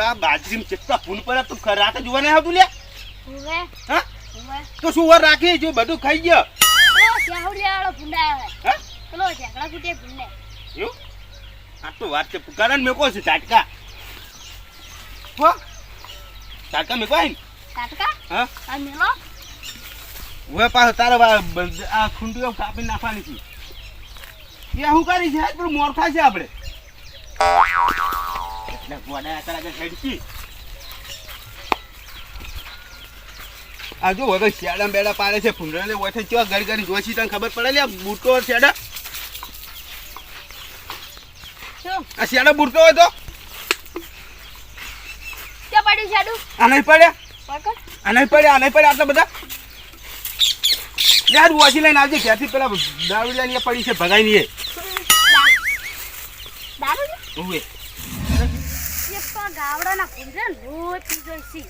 અલા બાજરીમાં કેટલા ફૂલ પર તું રાતે જોવા નહીં આવતું લે હા? તો શું વર રાખી જો બધું ખાઈ ગયો? એવું? આ તો વાત છે. મેકો છે ઝાટકા હો? મેકો આઈ કાટકા હા? આ મેલો? હવે પાછો તારે આ ખૂંટીઓ કાપી નાખવાની છે. એ કરી છે? આજ મોરખા છે આપણે આ જો હવે શેડા બેડા પાડે છે ફૂંડરાને ઓઠે ચો ગડી ગડી જોશી તને ખબર પડે લે બૂટો શેડા આ શેડા બૂટો હોય તો ક્યાં પડ્યું છાડું આ નહીં પડ્યા આ નહીં પડ્યા આ નહીં પડ્યા આટલા બધા યાર વોશી લઈને આવજે ક્યાંથી પેલા દારૂ લઈને પડી છે ભગાઈ નહીં દારૂ તો ગાવડાના ભૂંડે રોજ પીજો છે.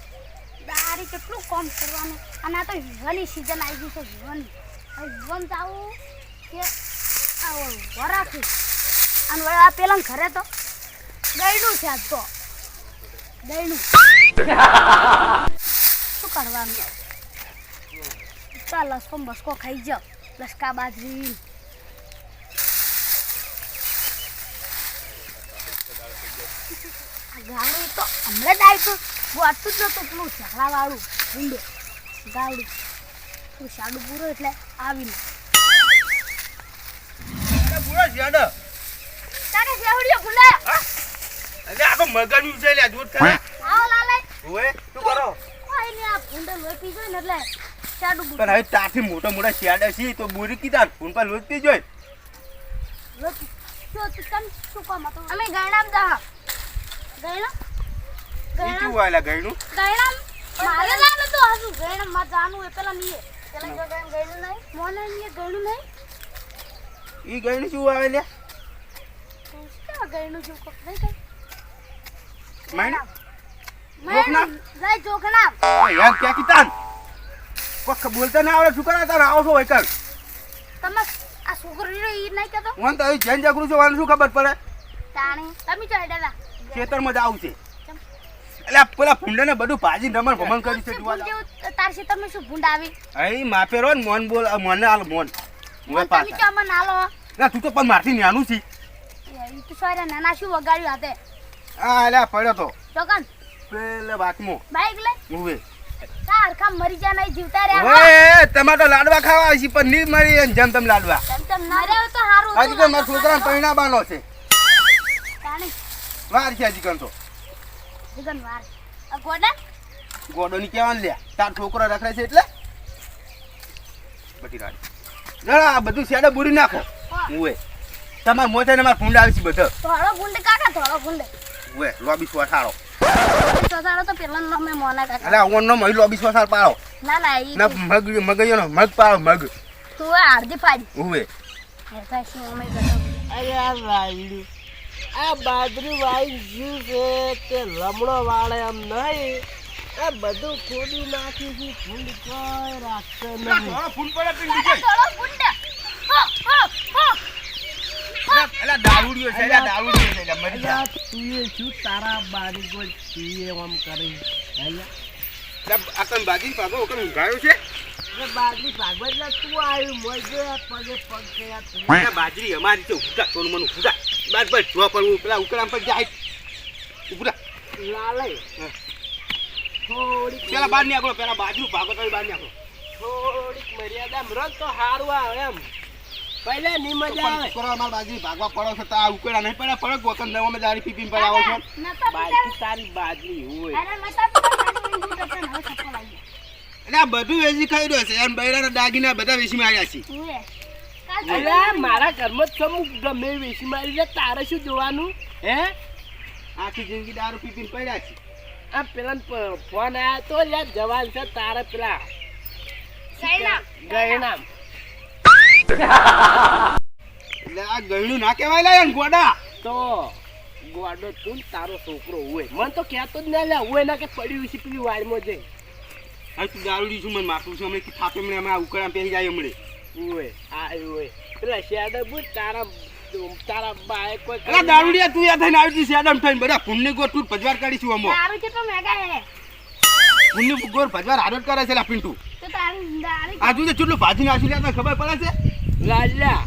દારી કેટલું કમ કરવાનું? અને આ તો વિવાની સિઝન આવી ગઈ છે વિવાની હવે વિવન જાવું કે આ વરાખી અને વળી આ પેલા ઘરે તો ગયડું છે આજ તો. ગયડું. શું કરવાનું? ચાલ લસકો બસકો ખાઈ જાઓ. લસકા બાજરી આ ગાવડું તો હમણાં જ આવ્યું વાટતું જ નહોતું પેલું ઝાડાવાળું ભૂંડે ગાવડું તું શાડું પૂરો એટલે આવીને. પૂરો શેડા તારે શેવડીઓ ભૂંડા અરે આ તો મગન લે દૂધ ખા આવો લાલે. ઓએ શું કરો? કોઈ ને આ ભૂંડે લોટી જોઈ ને એટલે શાડું પણ બૂરું હવે તાથી મોટા મોટા શેડા છે તો બુરી કીધા ફોન પર લોચતી જોઈ. લોટી તું તમ શું કામ અમે ગયણા? ઈ ગયણામ વાયલા ગયનું મારે લાલો તો હાસુ ગયણામમાં જાનું એ પેલા નીએ પેલા જો ગયણ ગયણું નહીં. મોને નીએ ગયણું નહીં. ઈ ગયનું શું આવે લે ગયણું જો કોક નહીં કઈ માયના? માયના જય જોખના યાર ક્યાં કીતાન કોક બોલતા ના આવડે છોકરા કરા? તાર આવો છો વૈકલ. તમે આ છોકરીને ઈ નહીં કહેતો? મને તો જૈન જાગરું છે વાળું શું ખબર પડે? તાણી. તમે જો હેડા ખેતરમાં જ આવું છે. એટલે પેલા ફૂંડાને બધું ભાજી રમણ ભમણ કર્યું છે જોવા? તાર છે તમે શું ભૂંડ આવી? અહીં માપેરો ને મોન બોલ મને હાલ મોન. તમે હવે પાછા તો ના તું તો પણ મારથી નાનું છે. ઈ તો સોરે નાના શું વગાડ્યું હાથે આ અલ્યા પડ્યો તો. ચોકન. પેલે વાતમાં. બાઈક લે. ઉવે. તાર ખા મરી જા નહીં જીવતા રે ઓએ તમારે તો લાડવા ખાવા છે પણ ની મરી જેમ તેમ લાડવા. તેમ તેમ મરે તો હારું હજી તો મારા છોકરાને પરિણામવાનો છે. વાર છે હજી તો. જીગન વાર. આ ગોડા? ગોડોની કહેવાનું લે તાર છોકરો રખડે છે એટલે? બધી રાડ જરા આ બધું શેડે બુરી નાખો. ઉવે. તમાર મોથે ને મારા ફૂંડા આવી છે બધો. ધોળો ગુંડ કાકા ધોળો ગુંડ ઉવે લોબી તો પેલા નો મે મોના કાકા અલ્યા ઓનનો મહી લોબી ના ના ઈ ના મગ મગયો મગ પાડો મગ. તું આ અડધી પાડી. ઉવે. હે ભાઈ શું અમે ગયો અરે આ આ બાજરી વાઈ જ્યું છે તે લમણો વાળે એમ નહીં. આ બધું ખોદી નાખી છે ફૂલ કોઈ રાખતો નહીં. ફૂલ પડે પીંડી દારૂડિયો છે અલ્યા દારૂડિયો છે અલ્યા મરી જા. અલ્યા શું તારા બારી કોઈ તુંએ આમ કરી? અલ્યા અલ્યા આ કણ બાજી પાગો ઊંઘાયો છે? બાજરી ભાગવત તું આવ્યું મોજે પગે પગ ગયા બાજરી અમારી છે ઊભા સોનું મનું ઊભા બાદ પર જો હું પેલા ઉકળામ પર જાય. ઉપરા લાલે. હા. થોડીક પેલા બારની આગળ પેલા બાજુ ભાગો તો બારની આગળ થોડીક મર્યાદા રસ તો સારું આવે એમ. પહેલા ની મજા આવે. છોકરા માર બાજુ ભાગવા પડો છો તો આ ઉકેડા નહીં પડે પડે ગોકન દવામાં દારી પીપી પર આવો છો. બાજુ તારી બાજરી હોય. અરે મતા તો ઊંધું કરતા ને હવે સફળ આવી એટલે આ બધું વેચી ખાઈ રહ્યો છે. એમ બૈરાના દાગીના બધા વેચી માર્યા છે. મારા ઘરમાં જ સમુક ગમે વેચી મારી તારે શું જોવાનું? હે? આખી જિંદગી દારૂ પી પડ્યા છે. આ પેલા ફોન આવ્યા તો યાર જવાન છે તારે પેલા. ગયણા ગયણા એટલે આ ગયણું ના કહેવાય લા ગોડા. તો ગોડો તું તારો છોકરો હોય. મને તો કહેતો જ ના લે હોય ના કે પડ્યું છે પેલી વાડમાં જઈ. હવે તું દારૂ છું મને માપું છું અમે થાપે મને અમે ઉકળા પહેરી જાય હમણે. હોય આ ઓય પેલા શેડો બુટ તારા તારા બાએ કોઈ અલા દારૂડિયા તું યા થઈને આવી જઈશ એડમ થઈને. બધા પુણ્ય ગોર તું ભજવાર કાઢીશું અમો દારૂ કેટલો મેગા હે? પુણ્ય ગોર ભજવાર હારત કરે છે લા પિન્ટુ. તો તારી દારૂ તું ભાજી નાખી લે ખબર પડે છે? લાલ્યા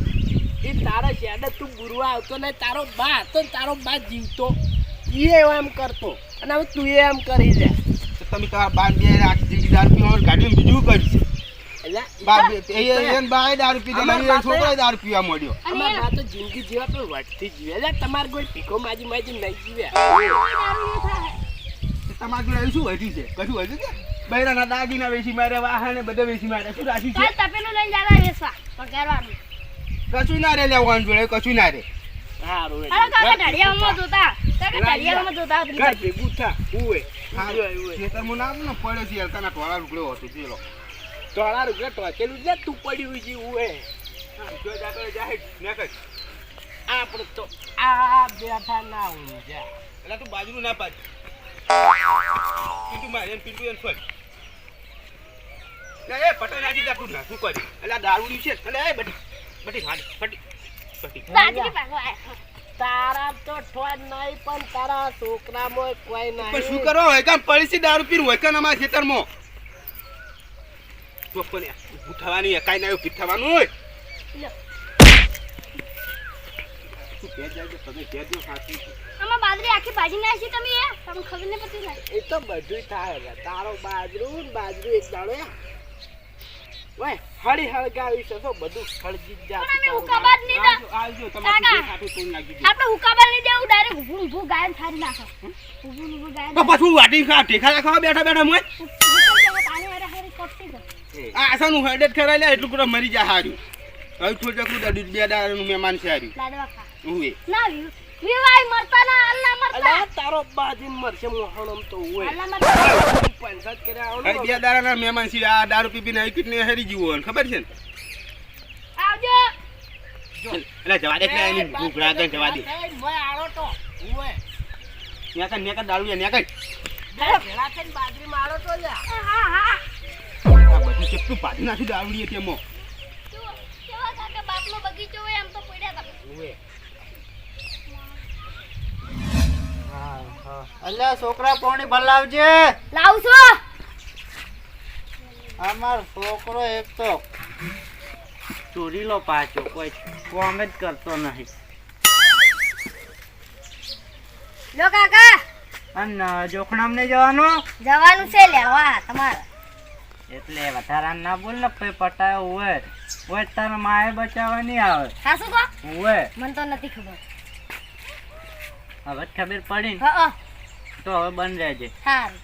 એ તારા શેડે તું ગુરવા આવતો ને તારો બા હતો તારો બા જીવતો. એ એમ કરતો. અને હવે તું એમ કરી લે. તમે તમારા બાન બે આખી જિંદગી દારૂ બીજું કરીશ? બૈરાના દાગીના વેચી મારે વાહને બધા વેચી મારે શું રાખ્યું છે? તપેલું લઈને જતા વેચવા પગારવાનું કશું ના રે લેવાનું જોડે કશું ના રે. સારું કાકા ઢળિયામાં જોતા. કાકા ઢળિયામાં જોતા ઘર ભેગું થા. ઉવે ઉવે. ખેતરમાં ના પડ્યો છે હલકાના ટોળા રૂકડ્યો હતો ચેલો. ધોળા રૂપિયા ટોચેલું જ તું પડ્યું જેવું જો નેકળ આપણે તો આ બેઠા ના ઊંઝા એટલે તું બાજુનું ના પાડ. પિન્ટુ માર પિન્ટુ એને ફળ લે એ પટાઈ નાખી તું ના શું કરી? એટલે દારૂડી છે. એટલે એ બટી બટી હાડ ફટી તારા તો નહીં પણ તારા છોકરામાં કોઈ નહીં. શું કરો હોય? કામ પડીસી દારૂ પીરું હોય કે અમારા ખેતરમાં? તો પણ ઊભું થવાની કાંઈ ના એવું થવાનું હોય. ઊભું ઊભું ઊભું ઊભું બેઠા બેઠા આસાનું હેડેટ ખરાઈ લે એટલું કુડા મરી જાય હાર્યું હવે થોડું ચકલું દાદુ બે દાડાનું મહેમાન છે હાર્યું ઉવે ના વિવાય મરતા ના અલ્લા મરતા તારો બાજીન મરશે મોહણમ તો હોય. અલ્લા મરતા પંચાયત કર્યા આવો બે દાડાના મહેમાન છે આ દારૂ પી પીને આવી કેટલી હેરી જીવો ખબર છે ને? આવજો. એટલે જવા દે એટલે એની ભૂખ લાગે જવા દે. મોય આળો તો હોય નેકર નેકર દારૂ યા નેકર ભેળા થઈને બાજરી આળો તો લ્યા. હા હા. કેટલું પાડી નાખ્યું દારૂડીએ તેમાં બાપનો બગીચો હોય એમ તો પડ્યા હતા અલ્યા છોકરા પોણી ભલાવજે. લાવજો અમાર છોકરો એક તો ચોરીલો પાછો કોઈ કોમ જ કરતો નહીં. લો કાકા. અને જોખણામ ને જવાનું? જવાનું છે લેવા તમારે. એટલે વધારા ના બોલ ને પછી પટાયો હોય હોય તારા માએ બચાવવા નહીં આવે. સાસુ કો હોય મને તો નથી ખબર. હવે ખબર પડી ને. તો હવે બંધ રહેજે. સારું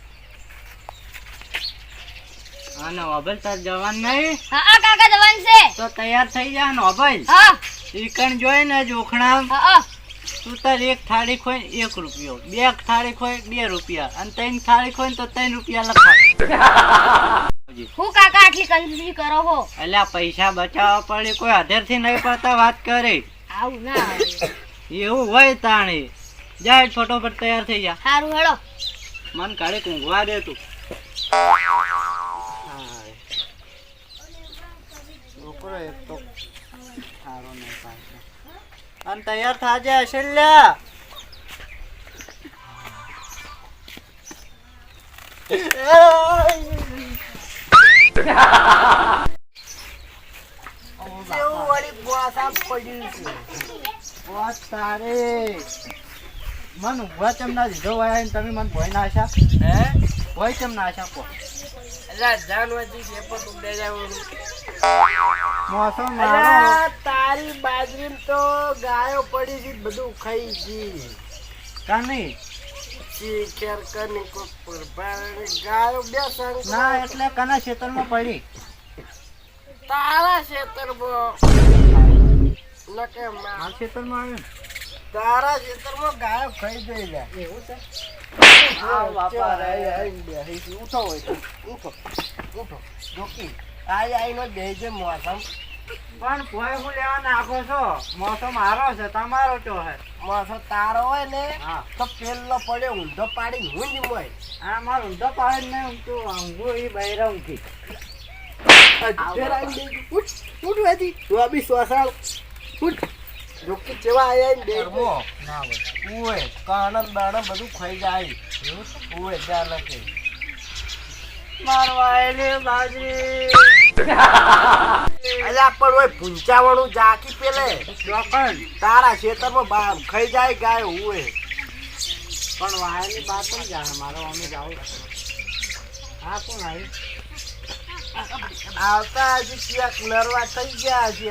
અને ઓબલ તાર જવાનું નહીં? હા કાકા જવાન છે. તો તૈયાર થઈ જા ને ઓબલ હા. ચિકન જોઈ ને જોખણા હા તું તાર એક થાળી ખોઈ એક રૂપિયો. બે થાળી ખોઈ બે રૂપિયા. અને ત્રણ થાળી ખોઈ તો ત્રણ રૂપિયા લખા હું કાકા આટલી કંજૂસી કરો હો? એટલે પૈસા બચાવવા પડે કોઈ અધેરથી નહીં પડતા વાત કરે. આવું ના એવું હોય તાણી. જાય ફટોફટ તૈયાર થઈ જા. સારું હેડો. મન કાઢે ઊંઘવા દે તું. છોકરો એક તો સારો નહીં પાછો અને તૈયાર થાજે અશલ્યા છે મન ઊંઘવા ચમ ના દીધો જવાનું મોસમ તારી બાજરી તો ગાયો પડી ગઈ બધું ખાઈ ગઈ કા નહીં ચીકેર કની કોપર બારણી ગાયો બે સંગ ના એટલે કના ખેતરમાં પડી તારા ખેતરમાં નકે માં આ ખેતરમાં આવ્યો તારા ખેતરમાં ગાયો ખાઈ ગઈ લે એવું છે ઉઠો ઉઠો ઉઠો જોકી આઈ આઈને બેજે મોસમ પણ ભોય હું લેવા નાખો છો? મોસમ મારો છે તમારો ચો હે મોસમ તારો હોય ને તો પેલો પડ્યો ઊંધો પાડી હું જ મોય આ મારો ઊંધો પાડે ને હું તો ઊંઘું એ બૈરા ઊંઘી ફેર આઈ બેજી ઉઠ ઉઠ વેજી તું આ બી શ્વાસાળ. ઉઠ. જોકી જેવા આયા ને બે ના હોય. ઉવે કાણમ બાણમ બધું ખાઈ જાય. ઉવે ચાલે મારવા એલી બાજરી. અલ્યા પણ ઓય ભૂંચાવાળું જાકી પેલે. ચોકન. તારા ખેતરમાં બા ખાઈ જાય ગાય ઉવે પણ વાયરની બાત પણ જાણે મારો અમે જાવ હા કોણ આવ્યું? આવતા હજી ક્યાંક નરવા થઈ ગયા છે.